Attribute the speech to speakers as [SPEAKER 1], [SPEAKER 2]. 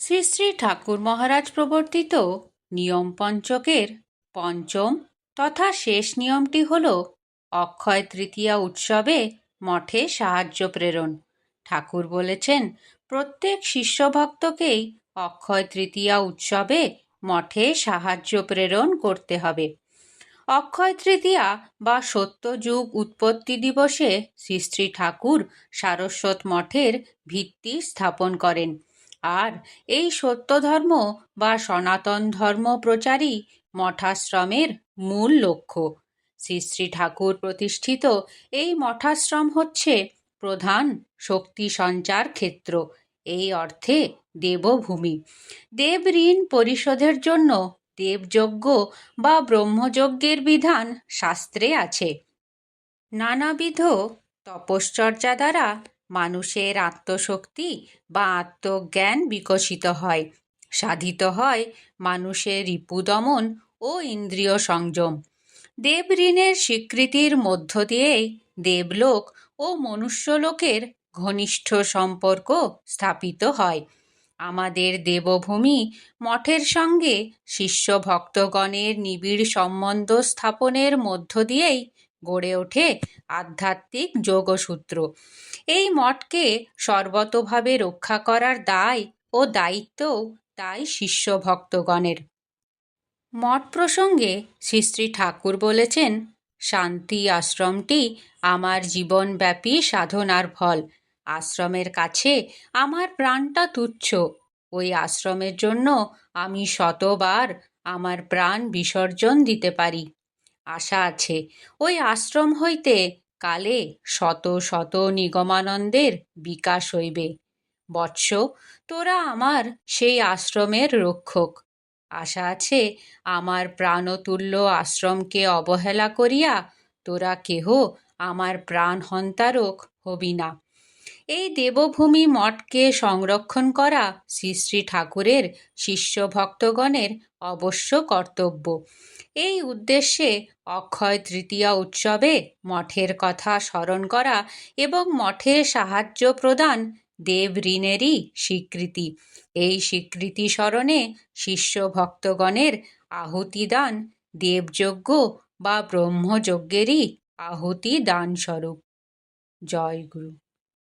[SPEAKER 1] শ্রী শ্রী ঠাকুর মহারাজ প্রবর্তিত নিয়ম পঞ্চকের পঞ্চম তথা শেষ নিয়মটি হল অক্ষয় তৃতীয়া উৎসবে মঠে সাহায্য প্রেরণ। ঠাকুর বলেছেন, প্রত্যেক শিষ্যভক্তকেই অক্ষয় তৃতীয়া উৎসবে মঠে সাহায্য প্রেরণ করতে হবে। অক্ষয় তৃতীয়া বা সত্যযুগ উৎপত্তি দিবসে শ্রী শ্রী ঠাকুর সারস্বত মঠের ভিত্তি স্থাপন করেন। আর এই সত্য ধর্ম বা সনাতন ধর্ম প্রচারই মঠাশ্রমের মূল লক্ষ্য। শ্রী শ্রী ঠাকুর প্রতিষ্ঠিত এই মঠাশ্রম হচ্ছে প্রধান শক্তি সঞ্চার ক্ষেত্র, এই অর্থে দেবভূমি। দেব ঋণ পরিশোধের জন্য দেবযজ্ঞ বা ব্রহ্মযজ্ঞের বিধান শাস্ত্রে আছে। নানাবিধ তপশ্চর্যা দ্বারা মানুষের আত্মশক্তি বা আত্মজ্ঞান বিকশিত হয়, সাধিত হয় মানুষের রিপুদমন ও ইন্দ্রিয় সংযম। দেব ঋণের স্বীকৃতির মধ্য দিয়েই দেবলোক ও মনুষ্যলোকের ঘনিষ্ঠ সম্পর্ক স্থাপিত হয়। আমাদের দেবভূমি মঠের সঙ্গে শিষ্য ভক্তগণের নিবিড় সম্বন্ধ স্থাপনের মধ্য দিয়েই গড়ে ওঠে আধ্যাত্মিক যোগসূত্র। এই মঠকে সর্বতভাবে রক্ষা করার দায় ও দায়িত্বও তাই শিষ্য ভক্তগণের মঠ প্রসঙ্গে শ্রী শ্রী ঠাকুর বলেছেন, শান্তি আশ্রমটি আমার জীবনব্যাপী সাধনার ফল। আশ্রমের কাছে আমার প্রাণটা তুচ্ছ। ওই আশ্রমের জন্য আমি শতবার আমার প্রাণ বিসর্জন দিতে পারি। আশা আছে। ওই আশ্রম হইতে কালে শত শত নিগমানন্দের বিকাশ হইবে। বৎস, তোরা আমার সেই আশ্রমের রক্ষক। আশা আছে আমার প্রাণতুল্য আশ্রমকে অবহেলা করিয়া তোরা কেহ আমার প্রাণ হন্তারক হবি না। এই দেবভূমি মঠকে সংরক্ষণ করা শ্রী শ্রী ঠাকুরের শিষ্য ভক্তগণের অবশ্য কর্তব্য। এই উদ্দেশ্যে অক্ষয় তৃতীয়া উৎসবে মঠের কথা স্মরণ করা এবং মঠে সাহায্য প্রদান দেব ঋণেরই স্বীকৃতি। এই স্বীকৃতি স্মরণে শিষ্য ভক্তগণের আহুতি দান দেবযজ্ঞ বা ব্রহ্মযজ্ঞেরই আহুতি দানস্বরূপ জয় গুরু।